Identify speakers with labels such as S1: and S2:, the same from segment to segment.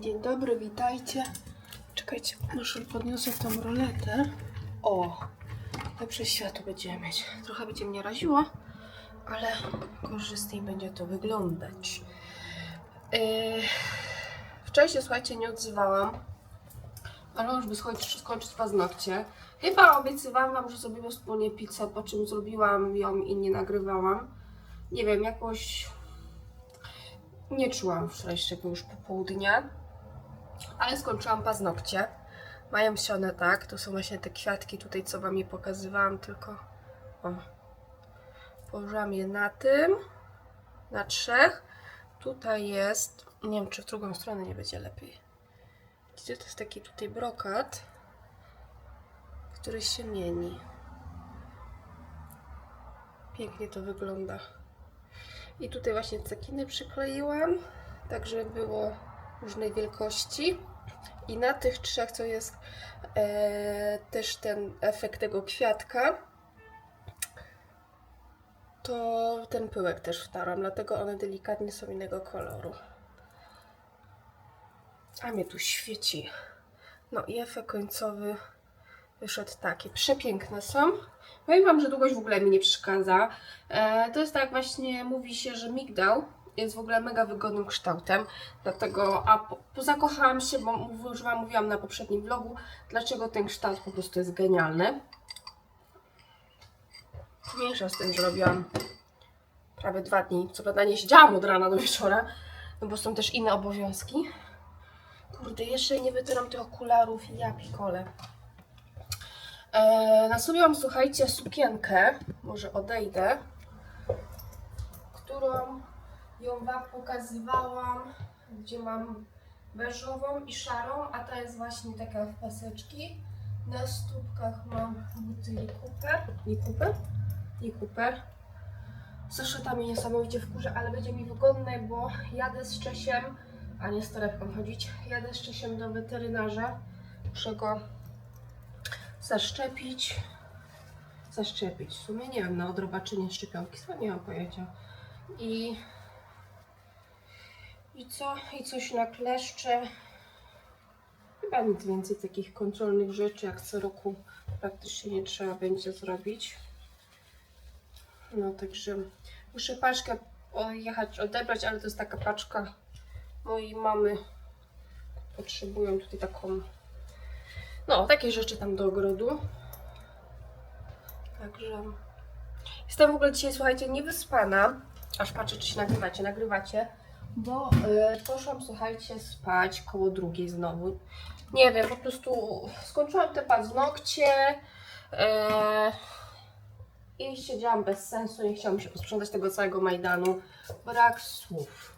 S1: Dzień dobry, witajcie. Czekajcie, może podniosę tą roletę. O, lepsze światło będziemy mieć. Trochę będzie mnie raziło, ale korzystniej będzie to wyglądać. Yy, wczoraj się, słuchajcie, nie odzywałam, ale już by, słuchajcie, skończyć paznokcie. Chyba obiecywałam wam, że zrobimy wspólnie pizzę, po czym zrobiłam ją i nie nagrywałam. Nie wiem, jakoś nie czułam wczorajszego już popołudnia, ale skończyłam paznokcie. Mają się one tak, to są właśnie te kwiatki tutaj, co wam je pokazywałam, tylko o. Położyłam je na tym, na trzech. Tutaj jest, nie wiem czy w drugą stronę nie będzie lepiej. Widzicie, to jest taki tutaj brokat, który się mieni. Pięknie to wygląda. I tutaj właśnie cekiny przykleiłam, tak żeby było różnej wielkości. I na tych trzech, co jest e, też ten efekt tego kwiatka, to ten pyłek też wtarłam, dlatego one delikatnie są innego koloru. A mnie tu świeci. No i efekt końcowy wyszedł taki. Przepiękne są. Powiem Wam, że długość w ogóle mi nie przeszkadza. E, to jest tak właśnie, mówi się, że migdał jest w ogóle mega wygodnym kształtem. Dlatego, a po, zakochałam się, bo już Wam mówiłam na poprzednim vlogu, dlaczego ten kształt po prostu jest genialny. Mniejsza z tym, że robiłam prawie dwa dni. Co prawda nie siedziałam od rana do wieczora, no bo są też inne obowiązki. Kurde, jeszcze nie wytieram tych okularów, ja pikole. E, na sobie mam, słuchajcie, sukienkę, może odejdę, którą ją Wam pokazywałam, gdzie mam beżową i szarą, a ta jest właśnie taka w paseczki. Na stópkach mam buty Lee Cooper, Lee Cooper, Lee Cooper. Zeszyta mnie niesamowicie wkurza, ale będzie mi wygodne, bo jadę z Czesiem, a nie z torebką chodzić, jadę z Czesiem do weterynarza, muszę go zaszczepić. Zaszczepić. W sumie nie wiem, na odrobaczynie szczepionki, sam nie mam pojęcia. I, I co? I coś na kleszcze. Chyba nic więcej takich kontrolnych rzeczy, jak co roku praktycznie nie trzeba będzie zrobić. No także muszę paczkę jechać odebrać, ale to jest taka paczka mojej mamy. Potrzebują tutaj taką no, takie rzeczy tam do ogrodu. Także jestem w ogóle dzisiaj, słuchajcie, niewyspana. Aż patrzę, czy się nagrywacie. Nagrywacie. Bo y, poszłam, słuchajcie, spać koło drugiej znowu. Nie wiem, po prostu skończyłam te paznokcie y, i siedziałam bez sensu. Nie chciałam się posprzątać tego całego Majdanu. Brak słów.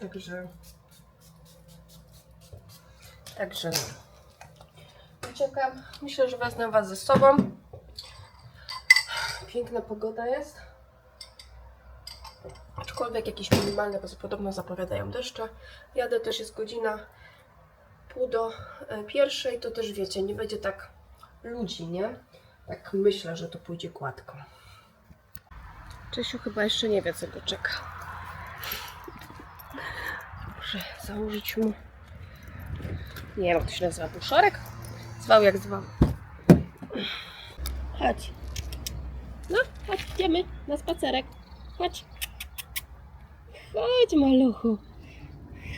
S1: Także Także no. Uciekam. Myślę, że wezmę Was ze sobą. Piękna pogoda jest. Aczkolwiek jakieś minimalne, bo podobno zapowiadają deszcze. Jadę też jest godzina pół do e, pierwszej, to też wiecie, nie będzie tak ludzi, nie? Tak myślę, że to pójdzie gładko. Czesiu chyba jeszcze nie wie, co go czeka. Muszę założyć mu nie wiem, jak to się nazywa, puszorek? Zwał jak zwał. Chodź. Chodź, idziemy na spacerek. Chodź. Chodź, maluchu.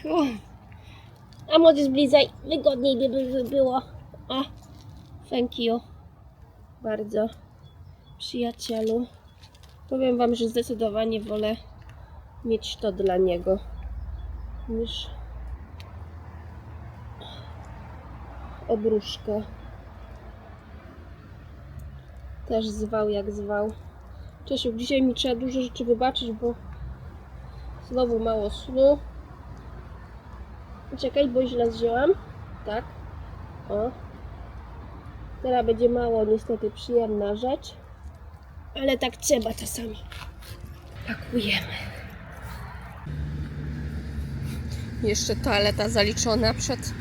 S1: Chodź. A młody zblizaj, wygodniej by by było. A, thank you. Bardzo, przyjacielu. Powiem wam, że zdecydowanie wolę mieć to dla niego niż obruszkę. Też zwał jak zwał. Czesiu, dzisiaj mi trzeba dużo rzeczy wybaczyć, bo znowu mało snu. Czekaj, bo źle zzięłam. Tak. O. Teraz będzie mało niestety przyjemna rzecz. Ale tak trzeba czasami. Pakujemy. Jeszcze toaleta zaliczona przed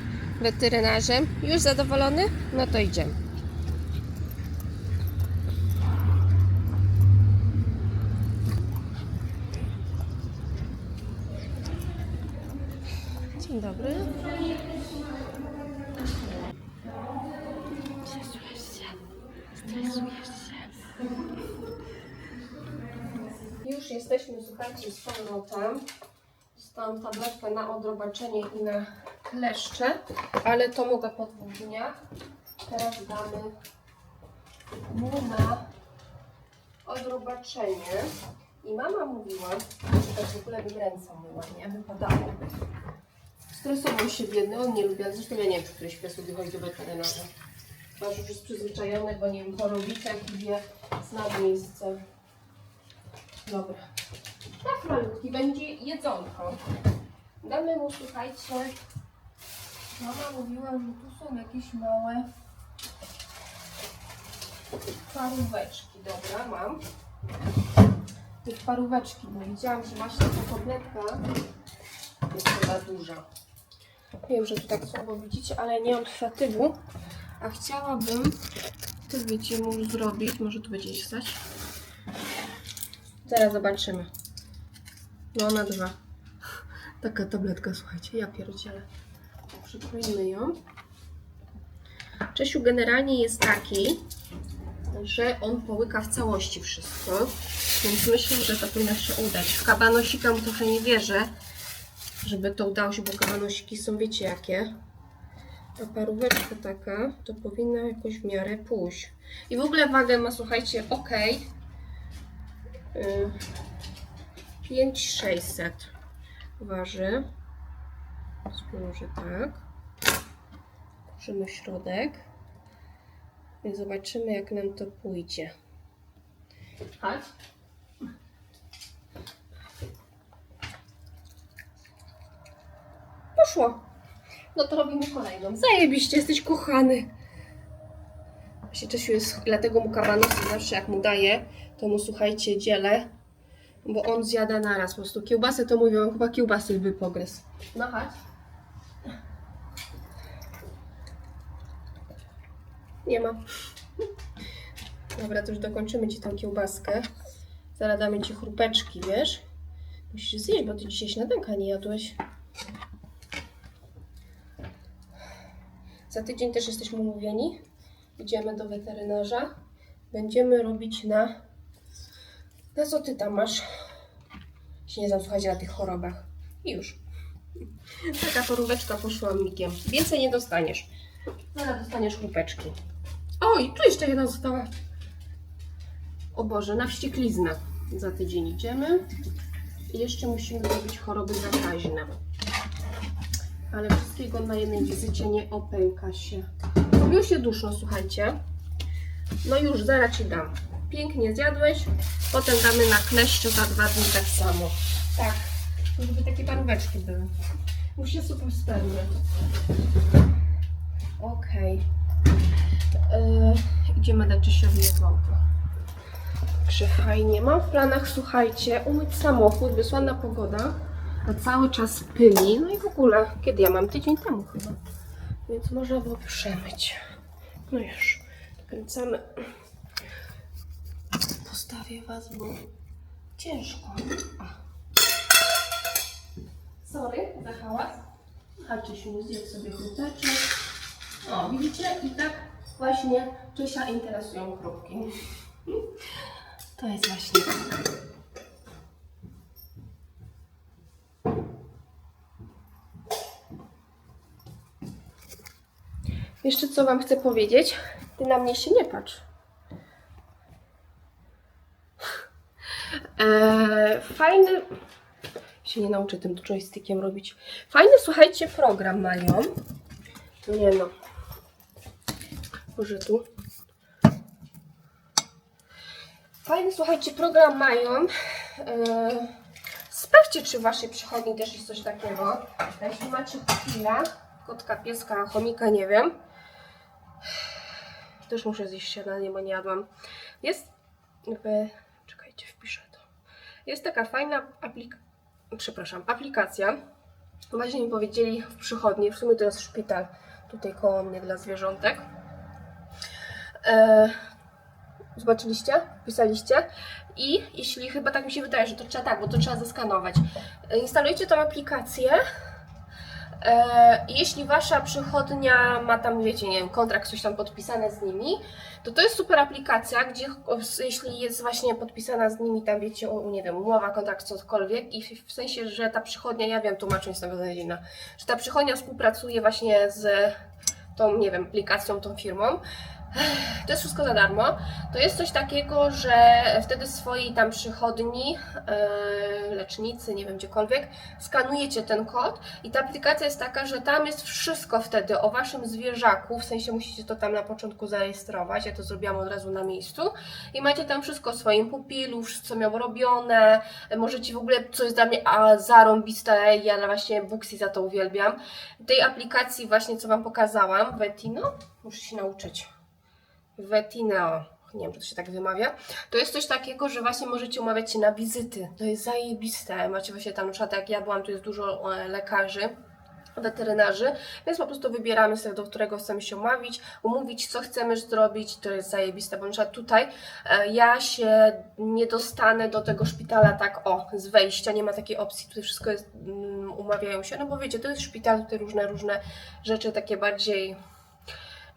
S1: weterynarzem. Już zadowolony? No to idziemy. Dzień dobry. Stresujesz się. Stresujesz się. Już jesteśmy, słuchajcie, z powrotem. Dostałam tabletkę na odrobaczenie i na kleszcze, ale to mogę podwójnie. Teraz damy mu na odrobaczenie. I mama mówiła, że tak w ogóle bym ręce myła, nie? Wypadało. Stresował się biedny, on nie lubi, ale zresztą ja nie wiem, czy któryś pies lubi chodzić do weterynarza. Że już jest przyzwyczajony, bo nie wiem, chorowicek i wie, zna miejsce. Dobra. Tak malutki, będzie jedzonko. Damy mu, słuchajcie, mama mówiła, że tu są jakieś małe paróweczki. Dobra, mam. Tych paróweczki, bo widziałam, że właśnie ta tabletka jest chyba duża. Wiem, że tu tak słabo widzicie, ale nie mam kwiatywu, a chciałabym, to wiecie, mu zrobić, może tu będzie stać. Zaraz zobaczymy. No na dwa. Taka tabletka, słuchajcie, ja pierdzielę. Przykroimy ją. Czesiu generalnie jest taki, że on połyka w całości wszystko, więc myślę, że to powinno się udać. W kabanosika mu trochę nie wierzę, żeby to udało się, bo kabanosiki są wiecie jakie. A paróweczka taka, to powinna jakoś w miarę pójść. I w ogóle wagę ma, słuchajcie, ok. Yy, 5600 waży. Spróbuję tak. W środek. I zobaczymy, jak nam to pójdzie. Chodź. Poszło. No to robimy kolejną. Zajebiście, jesteś kochany. Właśnie Czesiu jest, dlatego mu kabanosy zawsze jak mu daję, to mu słuchajcie, dzielę, bo on zjada naraz po prostu. Kiełbasę to mówią, chyba kiełbasy by pogryzł. No chodź. Nie ma. Dobra, to już dokończymy Ci tą kiełbaskę. Zaraz damy Ci chrupeczki, wiesz? Musisz zjeść, bo Ty dzisiaj śniadanka nie jadłeś. Za tydzień też jesteśmy umówieni. Idziemy do weterynarza. Będziemy robić na... Na co Ty tam masz? Się nie znam, na tych chorobach. I już. Taka poróweczka poszła mikiem. Więcej nie dostaniesz. Zaraz dostaniesz chrupeczki. Oj, tu jeszcze jedna została. O Boże, na wściekliznę. Za tydzień idziemy. I jeszcze musimy zrobić choroby zakaźne. Ale wszystkiego na jednej wizycie nie opęka się. Robiło się duszno, słuchajcie. No już, zaraz Ci dam. Pięknie zjadłeś. Potem damy na kleszcze za dwa dni tak samo. Tak, żeby takie paróweczki były. Musi się super spełniać. Okej. Yy, idziemy dać Czesiowi jedzonko. Także. Mam w planach, słuchajcie, umyć samochód, wysłana pogoda, a cały czas pyli. No i w ogóle, kiedy ja mam? Tydzień temu chyba. Więc można było przemyć. No już, kręcamy. Postawię Was, bo ciężko. Sorry za hałas. A Czesiu zjedz sobie chrupeczek. O, widzicie? I tak właśnie Czesia interesują chrupki. To jest właśnie tak. Jeszcze co Wam chcę powiedzieć? Ty na mnie się nie patrz. Eee, fajny. Się nie nauczę tym joystickiem robić. Fajny, słuchajcie, program mają. Nie no. Może tu. Fajny, słuchajcie, program mają. Eee, sprawdźcie, czy w waszej przychodni też jest coś takiego. Jeśli macie chwilę, kotka, pieska, chomika, nie wiem. Też muszę zjeść śniadanie, bo nie jadłam. Jest. Czekajcie, wpiszę to. Jest taka fajna aplika... Przepraszam, aplikacja. Właśnie mi powiedzieli w przychodni, w sumie to jest szpital tutaj koło mnie dla zwierzątek. E, zobaczyliście? Wpisaliście? I jeśli chyba tak mi się wydaje, że to trzeba tak, bo to trzeba zeskanować. Instalujcie tą aplikację jeśli wasza przychodnia ma tam, wiecie, nie wiem, kontrakt, coś tam podpisane z nimi, to to jest super aplikacja, gdzie jeśli jest właśnie podpisana z nimi tam, wiecie, o, nie wiem, umowa, kontrakt, cokolwiek i w, sensie, że ta przychodnia, ja wiem, tłumaczeń z tego znalezienia, że ta przychodnia współpracuje właśnie z tą, nie wiem, aplikacją, tą firmą, to jest wszystko za darmo. To jest coś takiego, że wtedy swojej tam przychodni, yy, lecznicy, nie wiem gdziekolwiek, skanujecie ten kod i ta aplikacja jest taka, że tam jest wszystko wtedy o waszym zwierzaku, w sensie musicie to tam na początku zarejestrować, ja to zrobiłam od razu na miejscu i macie tam wszystko o swoim pupilu, wszystko co miał robione, możecie w ogóle, co jest dla mnie a, zarąbiste, ja właśnie Booksy za to uwielbiam, tej aplikacji właśnie, co Wam pokazałam, Vetino, muszę się nauczyć, Vetineo, nie wiem, czy to się tak wymawia, to jest coś takiego, że właśnie możecie umawiać się na wizyty. To jest zajebiste. Macie właśnie tam, na przykład jak ja byłam, tu jest dużo e, lekarzy, weterynarzy, więc po prostu wybieramy sobie, do którego chcemy się umówić, umówić, co chcemy zrobić, to jest zajebiste, bo na przykład tutaj e, ja się nie dostanę do tego szpitala tak o, z wejścia, nie ma takiej opcji, tutaj wszystko jest, mm, umawiają się, no bo wiecie, to jest szpital, tutaj różne, różne rzeczy takie bardziej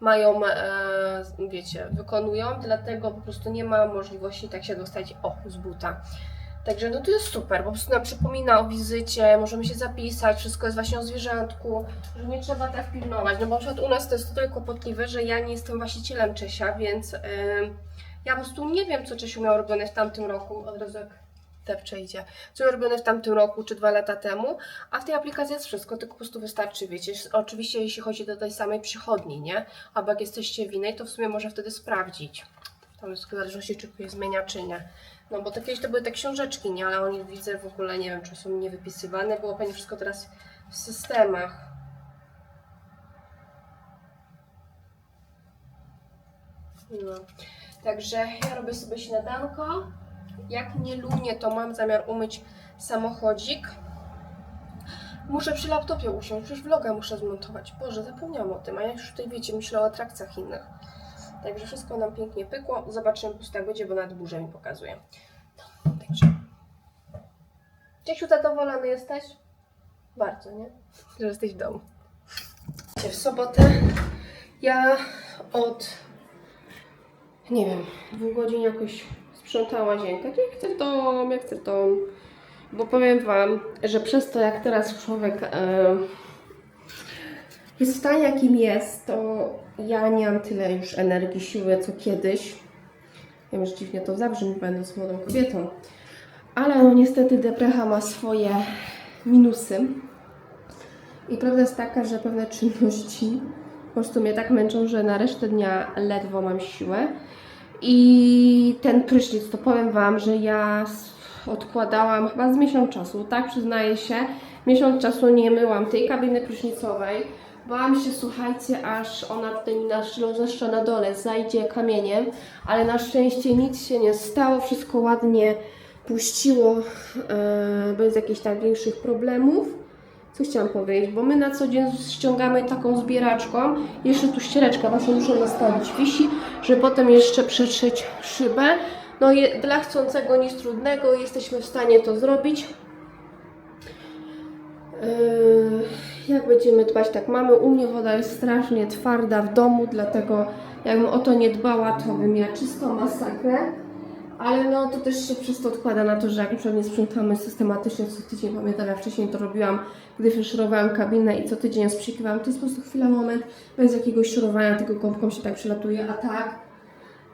S1: mają, e, wiecie, wykonują, dlatego po prostu nie ma możliwości tak się dostać, o, z buta. Także no to jest super, po prostu nam przypomina o wizycie, możemy się zapisać, wszystko jest właśnie o zwierzątku, że nie trzeba tak pilnować, no bo na przykład u nas to jest tyle kłopotliwe, że ja nie jestem właścicielem Czesia, więc ja po prostu nie wiem, co Czesiu miał robione w tamtym roku, od razu jak depcze idzie, co robione w tamtym roku, czy dwa lata temu, a w tej aplikacji jest wszystko, tylko po prostu wystarczy, wiecie, oczywiście jeśli chodzi do tej samej przychodni, nie, albo jak jesteście w innej, to w sumie może wtedy sprawdzić, tam jest w zależności, czy ktoś zmienia, czy nie. No bo to kiedyś to były te książeczki, nie? Ale oni widzę w ogóle, nie wiem, czy są niewypisywane, było pewnie wszystko teraz w systemach. No. Także ja robię sobie śniadanko. Jak nie lubię, to mam zamiar umyć samochodzik. Muszę przy laptopie usiąść, przecież vloga muszę zmontować. Boże, zapomniałam o tym, a ja już tutaj, wiecie, myślę o atrakcjach innych. Także wszystko nam pięknie pykło. Zobaczymy po jak będzie, bo nawet burzę mi pokazuje. No, także. Ciesiu, zadowolony jesteś? Bardzo, nie? Że jesteś w domu. W sobotę ja od nie wiem, dwóch godzin jakoś sprzątała łazienkę. Jak chcę dom, jak chcę dom. Bo powiem Wam, że przez to jak teraz człowiek e, jest w stanie jakim jest, to ja nie mam tyle już energii, siły co kiedyś. Wiem, że dziwnie to zabrzmi, będąc młodą kobietą. Ale no niestety deprecha ma swoje minusy. I prawda jest taka, że pewne czynności po prostu mnie tak męczą, że na resztę dnia ledwo mam siłę. I ten prysznic, to powiem Wam, że ja odkładałam chyba z miesiąc czasu, tak przyznaję się. Miesiąc czasu nie myłam tej kabiny prysznicowej. Bałam się, słuchajcie, aż ona tutaj mi zwłaszcza na dole, zajdzie kamieniem, ale na szczęście nic się nie stało, wszystko ładnie puściło e, bez jakichś tam większych problemów. Co chciałam powiedzieć, bo my na co dzień ściągamy taką zbieraczką, jeszcze tu ściereczka właśnie muszę nastawić, wisi, żeby potem jeszcze przetrzeć szybę. No je, dla chcącego nic trudnego, jesteśmy w stanie to zrobić. Yy, jak będziemy dbać, tak mamy. U mnie woda jest strasznie twarda w domu, dlatego jakbym o to nie dbała, to bym miała czystą masakrę. Ale no to też się przez to odkłada na to, że jak na przykład nie sprzątamy systematycznie co tydzień, pamiętam ja wcześniej to robiłam, gdy wyszorowałam kabinę i co tydzień ją sprzykiwałam, to jest po prostu chwila, moment, bez jakiegoś szorowania, tylko gąbką się tak przelatuje, a tak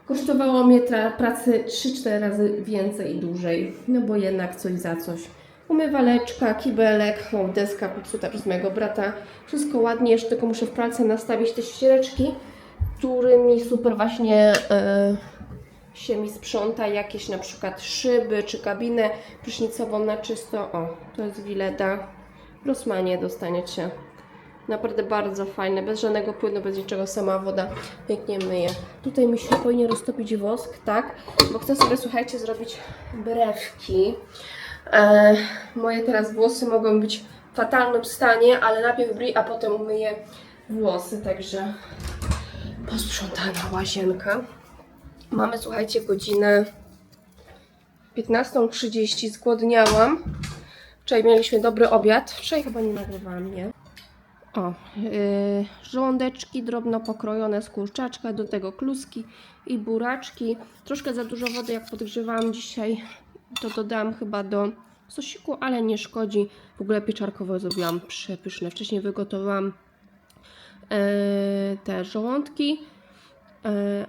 S1: kosztowało mnie tra- pracy 3-4 razy więcej i dłużej, no bo jednak coś za coś. Umywaleczka, kibelek, deska popsuta przez mojego brata, wszystko ładnie, jeszcze tylko muszę w pralce nastawić te ściereczki, którymi super właśnie... Yy, się mi sprząta jakieś na przykład szyby czy kabinę prysznicową na czysto. O, to jest Wileda. W Rossmanie dostaniecie. Naprawdę bardzo fajne, bez żadnego płynu, bez niczego, sama woda pięknie myje. Tutaj mi się powinien roztopić wosk, tak? Bo chcę sobie, słuchajcie, zrobić brewki. E, moje teraz włosy mogą być w fatalnym stanie, ale najpierw bri, a potem umyję włosy, także posprzątana łazienka. Mamy, słuchajcie, godzinę 15.30. Zgłodniałam. Wczoraj mieliśmy dobry obiad. Wczoraj chyba nie nagrywałam, nie? O, yy, żołądeczki drobno pokrojone z kurczaczka, do tego kluski i buraczki. Troszkę za dużo wody, jak podgrzewałam dzisiaj, to dodałam chyba do sosiku, ale nie szkodzi. W ogóle pieczarkowo zrobiłam przepyszne. Wcześniej wygotowałam yy, te żołądki,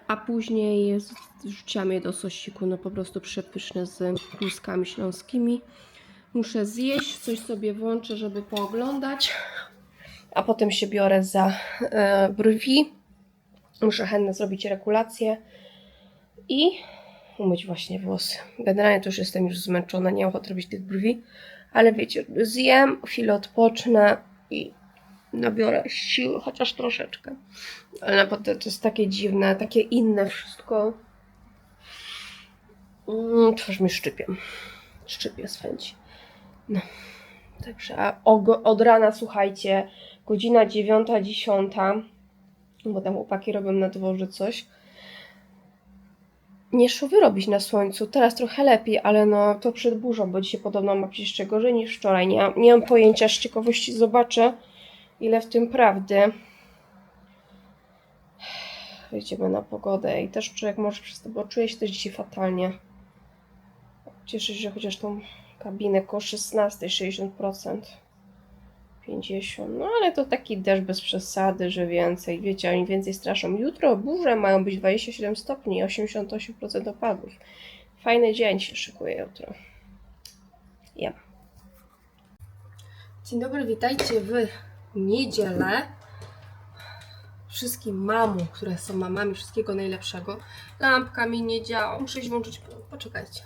S1: a później wrzuciłam je do sosiku. No po prostu przepyszne z kluskami śląskimi. Muszę zjeść, coś sobie włączę, żeby pooglądać a potem się biorę za e, brwi. Muszę chętnie zrobić regulację i umyć właśnie włosy. Generalnie to już jestem już zmęczona, nie mam ochoty robić tych brwi, ale wiecie, zjem, chwilę odpocznę i nabiorę siły, chociaż troszeczkę. Ale naprawdę to jest takie dziwne, takie inne wszystko. Mm, twarz mi szczypie. Szczypie chęci. No. Także a od rana, słuchajcie, godzina dziewiąta, dziesiąta, bo tam chłopaki robią na dworze coś. Nie szło wyrobić na słońcu, teraz trochę lepiej, ale no to przed burzą, bo dzisiaj podobno ma jeszcze gorzej niż wczoraj. Nie, nie mam pojęcia, z ciekawości zobaczę, ile w tym prawdy. Wyjdziemy na pogodę i też człowiek może przez to, bo czuję się też dzisiaj fatalnie. Cieszę się, że chociaż tą kabinę koło 16, 60%. 50. No ale to taki deszcz bez przesady, że więcej. Wiecie, oni więcej straszą. Jutro burze mają być 27 stopni i 88% opadów. Fajny dzień się szykuje jutro. Ja. Dzień dobry, witajcie w niedzielę. Wszystkim mamom, które są mamami, wszystkiego najlepszego. Lampka mi nie działa, muszę iść włączyć prąd. Poczekajcie.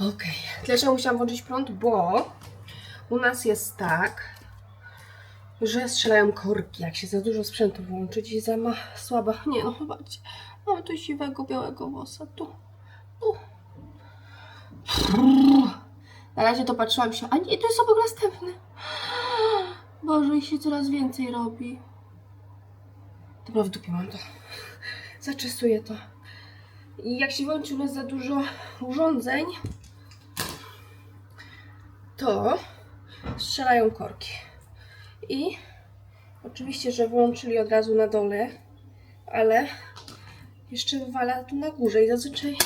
S1: Okej. Dlaczego musiałam włączyć prąd? Bo u nas jest tak, że strzelają korki, jak się za dużo sprzętu włączyć i za ma słaba. Nie no, zobaczcie. Mamy tu siwego, białego włosa. Tu. Tu. Na razie to patrzyłam się, a nie, to jest obok następny. Boże, ich się coraz więcej robi. Dobra, w dupie mam to. Zaczesuję to. I jak się włączy u nas za dużo urządzeń, to strzelają korki. I oczywiście, że włączyli od razu na dole, ale jeszcze wywala tu na górze i zazwyczaj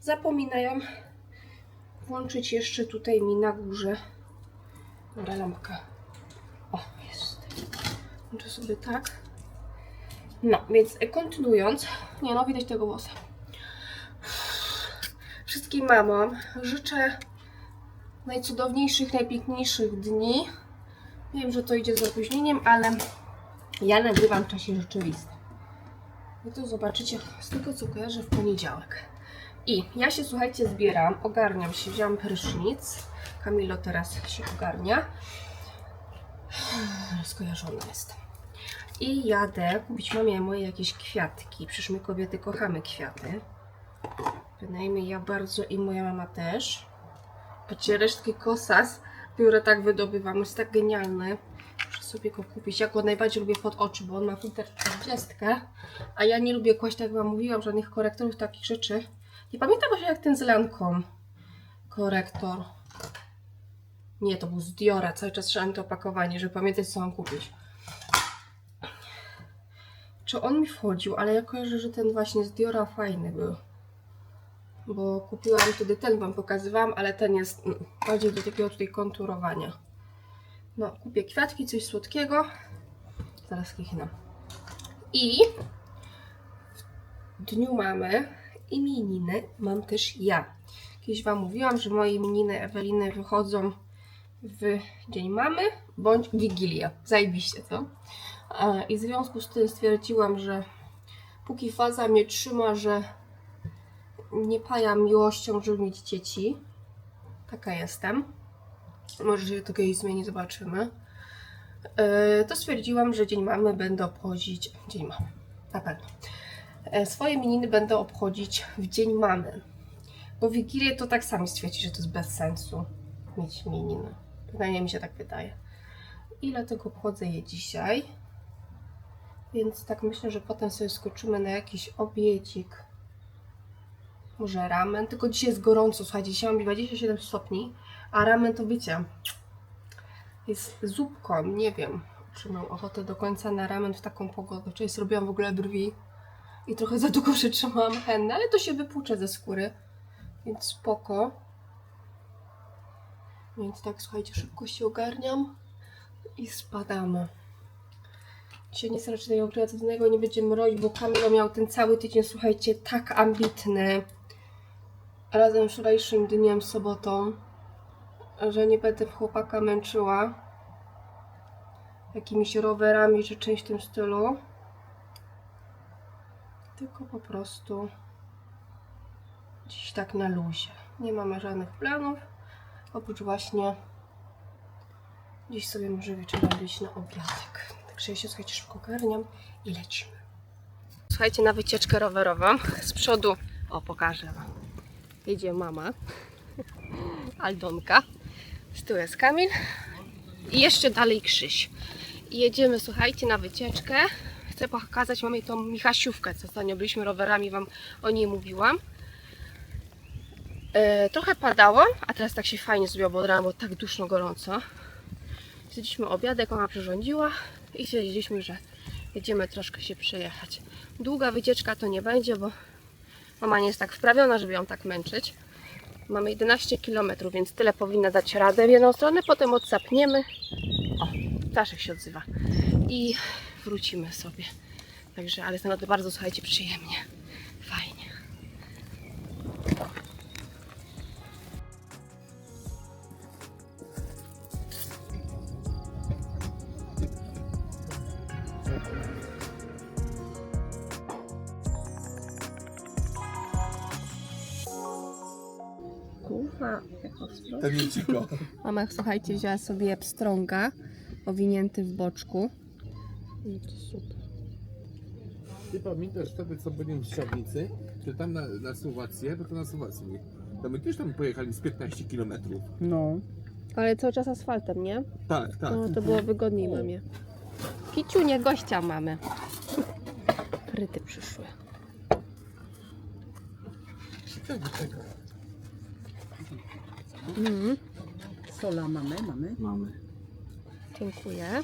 S1: zapominają włączyć jeszcze tutaj mi na górze. Dobra, lampka. Włączę sobie tak. No, więc kontynuując, nie no, widać tego włosa. Wszystkim mamom życzę najcudowniejszych, najpiękniejszych dni. Wiem, że to idzie z opóźnieniem, ale ja nagrywam w czasie rzeczywistym. To zobaczycie z tego, co kojarzę w poniedziałek. I ja się, słuchajcie, zbieram, ogarniam się, wziąłam prysznic. Kamilo teraz się ogarnia. Rozkojarzona jestem. I jadę kupić mamie moje jakieś kwiatki. Przecież my kobiety kochamy kwiaty. Bynajmniej ja bardzo i moja mama też. Patrzcie, resztki kosas biurę tak wydobywam. Jest tak genialny. Muszę sobie go kupić. Ja go najbardziej lubię pod oczy, bo on ma filtr 40. A ja nie lubię kłaść, tak jak wam mówiłam, żadnych korektorów, takich rzeczy. Nie pamiętam właśnie jak ten z Lanką korektor. Nie, to był z Diora. Cały czas trzeba to opakowanie, żeby pamiętać, co mam kupić. Czy on mi wchodził, ale ja kojarzę, że ten właśnie z Diora fajny był. Bo kupiłam wtedy ten, wam pokazywałam, ale ten jest mm, bardziej do takiego tutaj konturowania. No, kupię kwiatki, coś słodkiego. Zaraz kichnę. I w dniu mamy imieniny, mam też ja. Kiedyś Wam mówiłam, że moje imieniny Eweliny wychodzą w Dzień Mamy bądź Wigilię. Zajebiście, co? I w związku z tym stwierdziłam, że póki faza mnie trzyma, że nie pajam miłością, żeby mieć dzieci. Taka jestem. Może się to kiedyś zmieni, zobaczymy. E, To stwierdziłam, że Dzień Mamy będę obchodzić. Dzień Mamy, na pewno. E, Swoje imieniny będę obchodzić w Dzień Mamy. Bo Wigilię to tak sami stwierdzi, że to jest bez sensu mieć imieniny. Przynajmniej mi się tak wydaje. I dlatego obchodzę je dzisiaj. Więc tak myślę, że potem sobie skoczymy na jakiś obiecik. Może ramen. Tylko dzisiaj jest gorąco, słuchajcie, dzisiaj mam 27 stopni, a ramen to wiecie, jest zupką, nie wiem. Czy mam ochotę do końca na ramen w taką pogodę? Czyli zrobiłam w ogóle brwi i trochę za długo przytrzymałam hennę, ale to się wypłucze ze skóry, więc spoko. Więc tak, słuchajcie, szybko się ogarniam i spadamy. Nic raczej tego kreatywnego nie będziemy robić, bo Kamilo miał ten cały tydzień, słuchajcie, tak ambitny razem z wczorajszym dniem, sobotą, że nie będę chłopaka męczyła jakimiś rowerami czy czymś w tym stylu. Tylko po prostu dziś tak na luzie. Nie mamy żadnych planów, oprócz właśnie dziś sobie może wieczorem wyjść na obiadek. Także się słuchajcie, szybko ogarniam i lecimy. Słuchajcie, na wycieczkę rowerową. Z przodu, o pokażę Wam, jedzie mama, Aldonka. Z tyłu jest Kamil i jeszcze dalej Krzyś. Jedziemy, słuchajcie, na wycieczkę. Chcę pokazać mamie tą Michasiówkę, co ostatnio byliśmy rowerami, Wam o niej mówiłam. E, trochę padało, a teraz tak się fajnie zrobiło, bo tak duszno, gorąco. Zjedliśmy obiadek, mama przyrządziła i stwierdziliśmy, że jedziemy troszkę się przejechać. Długa wycieczka to nie będzie, bo mama nie jest tak wprawiona, żeby ją tak męczyć. Mamy 11 km, więc tyle powinna dać radę w jedną stronę, potem odsapniemy. O, ptaszek się odzywa. I wrócimy sobie. Także, ale jest naprawdę bardzo, słuchajcie, przyjemnie.
S2: Ciko.
S1: Mama, słuchajcie, wzięła sobie pstrąga owinięty w boczku. I to super.
S2: Ty pamiętasz wtedy, co byliśmy w Siawnicy? Czy tam na, na Słowację? Bo to na Słowacji. To my też tam pojechali z 15 km.
S3: No.
S1: Ale cały czas asfaltem, nie?
S2: Tak, tak.
S1: No to było wygodniej mamie. Kiciu, nie gościa mamy. Fryty przyszły.
S2: Czego, czego?
S1: Mm,
S3: Sola mamy, mamy.
S2: Mamy.
S1: dziękuję.